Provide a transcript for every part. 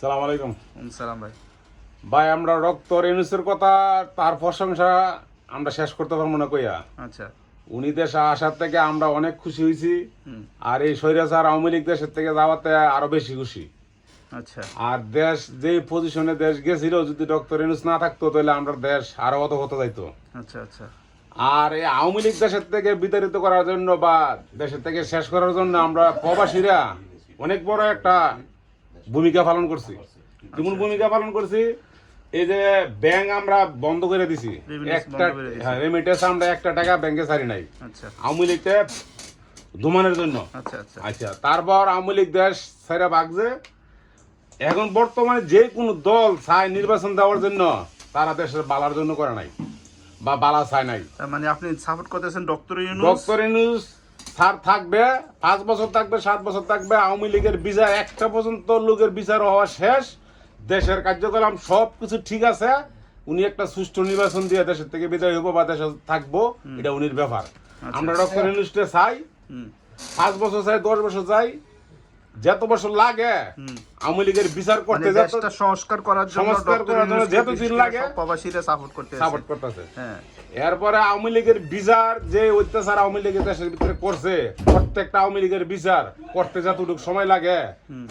সালাম আলাইকুম। সালাম ভাই। ভাই আমরা রক্ত রেনুসের কথা তার প্রশংসা আমরা শেষ করতে পারব না কইয়া। আচ্ছা। উনি দেশে আসার থেকে আমরা অনেক খুশি হয়েছি আর এই স্বৈরাচার আওয়ামী লীগ দেশের থেকে যাওয়াতে আরও বেশি খুশি। আচ্ছা। আর দেশ যে পজিশনে দেশ গেছিল যদি ডক্টর রেনুস না থাকতো তাহলে আমরা দেশ আরও অত হতে যাইতো। আচ্ছা আচ্ছা। আর এই আওয়ামী লীগ দেশের থেকে বিতাড়িত করার জন্য বা দেশের থেকে শেষ করার জন্য আমরা প্রবাসীরা অনেক বড় একটা ভূমিকা পালন করছি। কেমন ভূমিকা পালন করছি এই যে ব্যাংক আমরা বন্ধ করে দিছি। একটা দিছি। হ্যাঁ রেমিটেন্স আমরা একটা টাকা ব্যাংকে ছাড়ি নাই। আচ্ছা আওয়ামী লীগটা ধুমানের জন্য। আচ্ছা আচ্ছা। আচ্ছা তারপর আওয়ামী লীগ দেশ ছাইরা বাগছে এখন বর্তমানে যে কোনো দল চায় নির্বাচন দেওয়ার জন্য তারা দেশের বালার জন্য করে নাই বা বালা চায় নাই। মানে আপনি সাপোর্ট করতেছেন doctor Yunus? Doctor Yunus sir থাকবে পাঁচ বছর থাকবে সাত বছর থাকবে আওয়ামী লীগের বিচার একটা পর্যন্ত লোকের বিচার হওয়া শেষ। দেশের কার্যক্রম সব কিছু ঠিক আছে। উনি একটা সুষ্ঠু নির্বাচন দিয়ে দেশের থেকে বিদায় হব বা দেশে থাকব এটা উনির ব্যাপার। আমরা ডক্টর ইনস্টে চাই পাঁচ বছর চাই দশ বছর চাই যত বছর লাগে আওয়ামী লীগের বিচার মানে করতে দেশটা সংস্কার করার জন্য সংস্কার করার জন্য বিশেষ দিন লাগে, প্রবাসীরা সাপোর্ট করতে সাপোর্ট করতেছে। হ্যাঁ। এরপরে আওয়ামী লীগের বিচার যে অত্যাচার আওয়ামী লীগের দেশের ভিতরে করছে প্রত্যেকটা আওয়ামী লীগের বিচার করতে যতটুকু সময় লাগে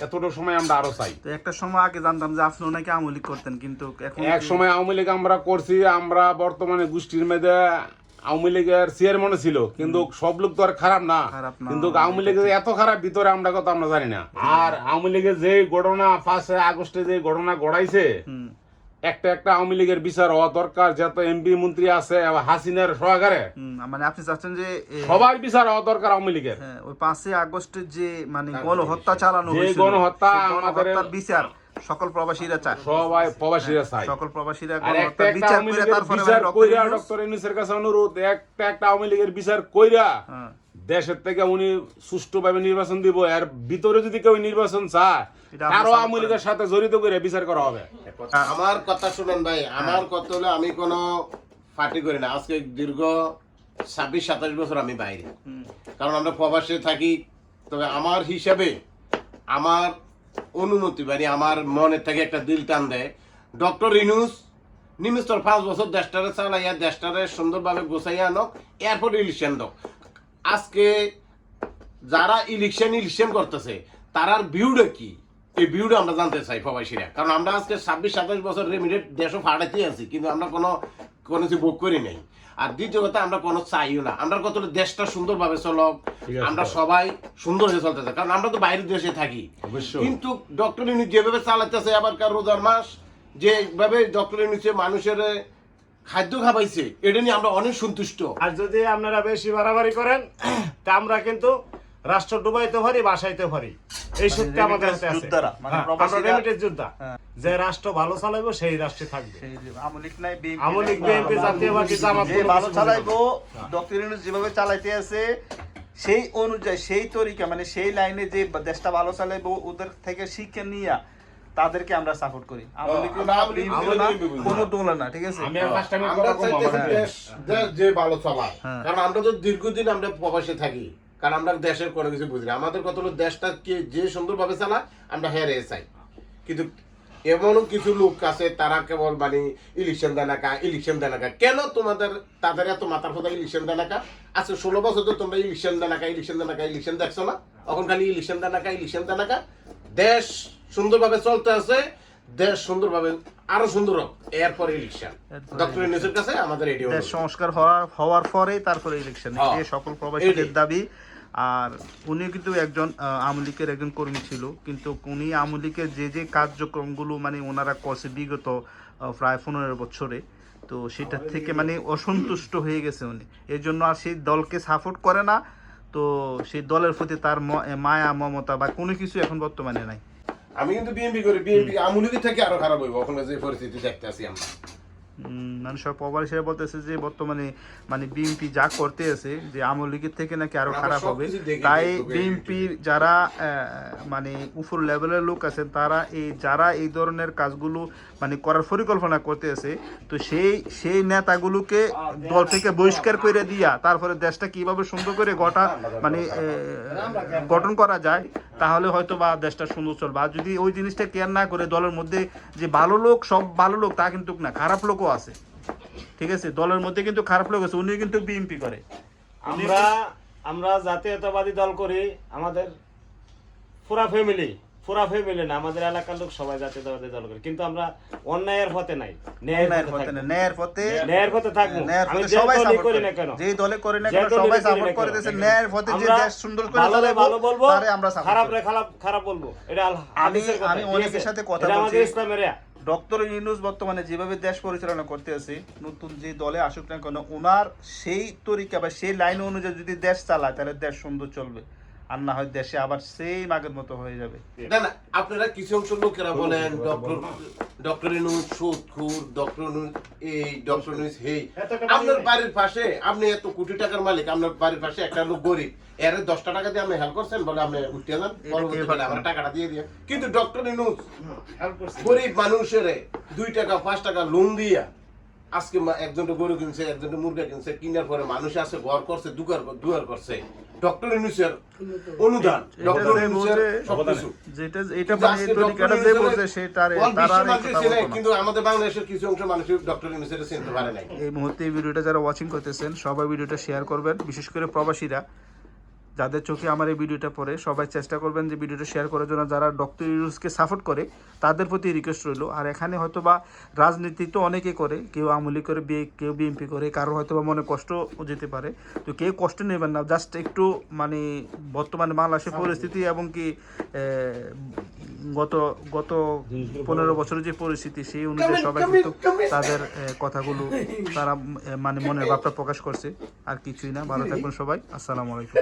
এতটুকু সময় আমরা আরও চাই। তো একটা সময় আগে জানতাম যে আপনি নাকি আমল লীগ করতেন কিন্তু এখন এক সময় আওয়ামী লীগ আমরা করছি আমরা বর্তমানে গোষ্ঠীর মধ্যে আওয়ামী লীগের চেয়ারম্যানও ছিল কিন্তু সব লোক তো আর খারাপ না। কিন্তু আওয়ামী লীগের এত খারাপ ভিতরে আমরা কথা আমরা জানি না। আর আওয়ামী লীগের যে ঘটনা ফার্স্ট আগস্টে যে ঘটনা ঘটাইছে একটা একটা আওয়ামী লীগের বিচার হওয়া দরকার যত এমপি মন্ত্রী আছে হাসিনার সহকারে। মানে আপনি চাচ্ছেন যে সবার বিচার হওয়া দরকার আওয়ামী লীগের। হ্যাঁ, ওই পাঁচই আগস্টের যে মানে গণহত্যা চালানো গণহত্যা আমাদের- বিচার। সকল প্রবাসীরা চায়। সবাই প্রবাসীরা চায়। সকল প্রবাসীরা আর একটা বিচার করে তারপরে বিচার কইরা ডক্টর ইউনূসের কাছে অনুরোধ একটা একটা আওয়ামী লীগের বিচার কইরা হ্যাঁ, দেশের থেকে উনি সুষ্ঠুভাবে নির্বাচন দিব। এর ভিতরে যদি কেউ নির্বাচন চায় সাপোর্ট আওয়ামী লীগের সাথে জড়িত করে বিচার করা হবে। আমার কথা শুনেন ভাই আমার কথা হলো আমি কোনো পার্টি করি না। আজকে দীর্ঘ ছাব্বিশ সাতাশ বছর আমি বাইরে। কারণ আমরা প্রবাসে থাকি তবে আমার হিসাবে আমার অনুমতি মানে আমার মনের থেকে একটা দিল টান দেয়। ডক্টর ইনুস নিমিস্তর পাঁচ বছর দেশটারে চালাইয়া, দেশটারে সুন্দরভাবে গোছাইয়া আনক, এরপর ইলেকশন দক আজকে যারা ইলেকশন ইলেকশন করতেছে, তারার ভিউটা কি? এই ভিউটা আমরা জানতে চাই প্রবাসীরা কারণ আমরা আজকে ছাব্বিশ, সাতাশ বছর রেমিডেট দেশও ফাটাইতে আছি, কিন্তু আমরা কোনো কোনো কিছু ভোগ করি নাই। আর দ্বিতীয় কথা আমরা কোনো চাইও না। আমরা কত দেশটা সুন্দরভাবে চলক আমরা সবাই সুন্দর হয়ে চলতেছে কারণ আমরা তো বাইরের দেশে থাকি। অবশ্যই। কিন্তু ডক্টর ইউনিট যেভাবে চালাতেছে আবার কার রোজার মাস যেভাবে ডক্টর ইউনিটে মানুষের খাদ্য খাবাইছে এটা নিয়ে আমরা অনেক সন্তুষ্ট। আর যদি আপনারা বেশি বাড়াবাড়ি করেন তা আমরা কিন্তু রাষ্ট্র ডুবাইতে পারি বাসাইতে পারি। এই শক্তি আমাদের হাতে আছে। মানে হ্যাঁ, আমরা রেমিটেন্স যোদ্ধা। হ্যাঁ। যে রাষ্ট্র ভালো চালাইবো সেই রাষ্ট্রে থাকবে। নাই, BNP, জাতীয়বাদী জামাত ভালো চালাইবো ডক্টর ইউনূস যেভাবে চালাইতে আছে সেই অনুযায়ী সেই তরিকা মানে সেই লাইনে যে দেশটা ভালো চালাইবো ওদের থেকে শিক্ষা নিয়ে তাদেরকে আমরা সাপোর্ট করি। কোনো। দোলা না ঠিক আছে? আমরা চাইতেছি দেশ যে ভালো চলা হ্যাঁ। কারণ আমরা তো দীর্ঘদিন আমরা প্রবাসে থাকি। কারণ আমরা দেশের কোনো কিছু বুঝি না। আমাদের কত হলো দেশটা কে যে সুন্দরভাবে চালা আমরা হেরে চাই কিন্তু এমনও কিছু লোক আছে তারা কেবল মানে ইলেকশন দেনাকা ইলেকশন দেনাকা কেন তোমাদের তাদের এত মাথার ফোদা ইলেকশন দেনাকা আজকে ষোলো বছর তো তোমরা ইলেকশন দেনাকা ইলেকশন দেনাকা ইলেকশন দেখছ না? এখন খালি ইলেকশন দেনাকা ইলেকশন দেনাকা দেশ সুন্দরভাবে চলতে আছে দেশ সুন্দরভাবে আরও সুন্দর হোক। এরপর ইলেকশন ডক্টর ইউনুসের কাছে আমাদের এটি সংস্কার হওয়ার হওয়ার পরেই তারপরে ইলেকশন হ্যাঁ। সকল প্রবাসীদের দাবি আর উনি কিন্তু একজন আওয়ামী লীগের একজন কর্মী ছিল। কিন্তু উনি আওয়ামী লীগের যে যে কার্যক্রমগুলো মানে ওনারা করছে বিগত প্রায় পনেরো বছরে তো সেটার থেকে মানে অসন্তুষ্ট হয়ে গেছে উনি। এই জন্য আর সেই দলকে সাপোর্ট করে না তো সেই দলের প্রতি তার মায়া মমতা বা কোনো কিছু এখন বর্তমানে নাই। আমি কিন্তু বিএনপি করি। বিএনপি আমুলিগি থেকে আরও খারাপ হইব। ওখানে যে পরিস্থিতি দেখতে আছি আমরা। মানে সব প্রবাসী হিসেবে বলতেছে যে বর্তমানে মানে বিএনপি যা করতে আছে যে আওয়ামী লীগের থেকে নাকি আরও খারাপ হবে। তাই বিএনপির যারা মানে উপর লেভেলের লোক আছেন তারা এই যারা এই ধরনের কাজগুলো মানে করার পরিকল্পনা করতে আছে তো সেই সেই নেতাগুলোকে দল থেকে বহিষ্কার করে দিয়া তারপরে দেশটা কীভাবে সুন্দর করে গঠা মানে গঠন করা যায় তাহলে হয়তো বা দেশটা সুন্দর চলবে। আর যদি ওই জিনিসটা কেয়ার না করে দলের মধ্যে যে ভালো লোক, সব ভালো লোক তা কিন্তু না, খারাপ লোকও আছে। ঠিক আছে? দলের মধ্যে কিন্তু খারাপ লোক আছে উনি কিন্তু বিএনপি করে। আমরা আমরা জাতীয়তাবাদী দল করি, আমাদের পুরা ফ্যামিলি পুরা ফ্যামিলি না আমাদের এলাকার লোক সবাই জাতীয়তাবাদী দল করি। কিন্তু আমরা অন্যায়ের পথে নাই ন্যায়ের পথে। ন্যায়ের পথে ন্যায়ের পথে থাকব। আমি সবাই সাপোর্ট করি না কেন? যে দলে করে না কেন সবাই সাপোর্ট করে দিয়েছে ন্যায়ের পথে যে দেশ সুন্দর করে ভালো ভালো বলব তারে আমরা সাপোর্ট খারাপ রে খারাপ খারাপ বলব। এটা আমি আমি অনেকের সাথে কথা এটা আমাদের ইসলামের ডক্টর ইউনুস বর্তমানে যেভাবে দেশ পরিচালনা করতে আছে নতুন যে দলে আসুক না কেন ওনার সেই তরিকা বা সেই লাইন অনুযায়ী যদি দেশ চালায় তাহলে দেশ সুন্দর চলবে। আর না হয় দেশে আবার সেই আগের মতো হয়ে যাবে। না না আপনারা কিছু অংশ লোকেরা বলেন ডক্টর ডক্টর সুদখুর ডক্টর এই ডক্টর হেই আপনার বাড়ির পাশে আপনি এত কোটি টাকার মালিক আপনার বাড়ির পাশে একটা লোক গরিব এর দশটা টাকা দিয়ে আপনি হেল্প করছেন বলে আপনি উঠতে যান পরবর্তীকালে আমরা টাকাটা দিয়ে দিয়ে কিন্তু ডক্টর করছি। গরিব মানুষের দুই টাকা পাঁচ টাকা লোন দিয়া আজকে একজনটা গরু কিনছে একজনটা মুরগা কিনছে কিনার পরে মানুষ আছে ঘর করছে দুয়ার দুয়ার করছে। ডক্টর ইনুসের অনুদান ডক্টর বলছে- সবকিছু যেটা এটা মানে তরিকাটা যে বলছে তারা। কিন্তু আমাদের বাংলাদেশের কিছু অংশ মানুষ ডক্টর ইউনুসের চিনতে পারে নাই। এই মুহূর্তে এই ভিডিওটা যারা ওয়াচিং করতেছেন সবাই ভিডিওটা শেয়ার করবেন। বিশেষ করে প্রবাসীরা। যাদের চোখে আমার এই ভিডিওটা পড়ে সবাই চেষ্টা করবেন যে ভিডিওটা শেয়ার করার জন্য যারা ডক্টর ইউনুসকে সাপোর্ট করে তাদের প্রতি রিকোয়েস্ট রইল। আর এখানে হয়তো বা রাজনীতি তো অনেকে করে কেউ আমলি করে বিয়ে কেউ বিএনপি করে কারও হয়তো বা মনে কষ্ট যেতে পারে। তো কেউ কষ্ট নেবেন না জাস্ট একটু মানে বর্তমানে বাংলাদেশের পরিস্থিতি এবং কি গত গত পনেরো বছরের যে পরিস্থিতি সেই অনুযায়ী সবাই কিন্তু তাদের কথাগুলো তারা মানে মনের ভাবটা প্রকাশ করছে। আর কিছুই না ভালো থাকবেন সবাই। আসসালামু আলাইকুম।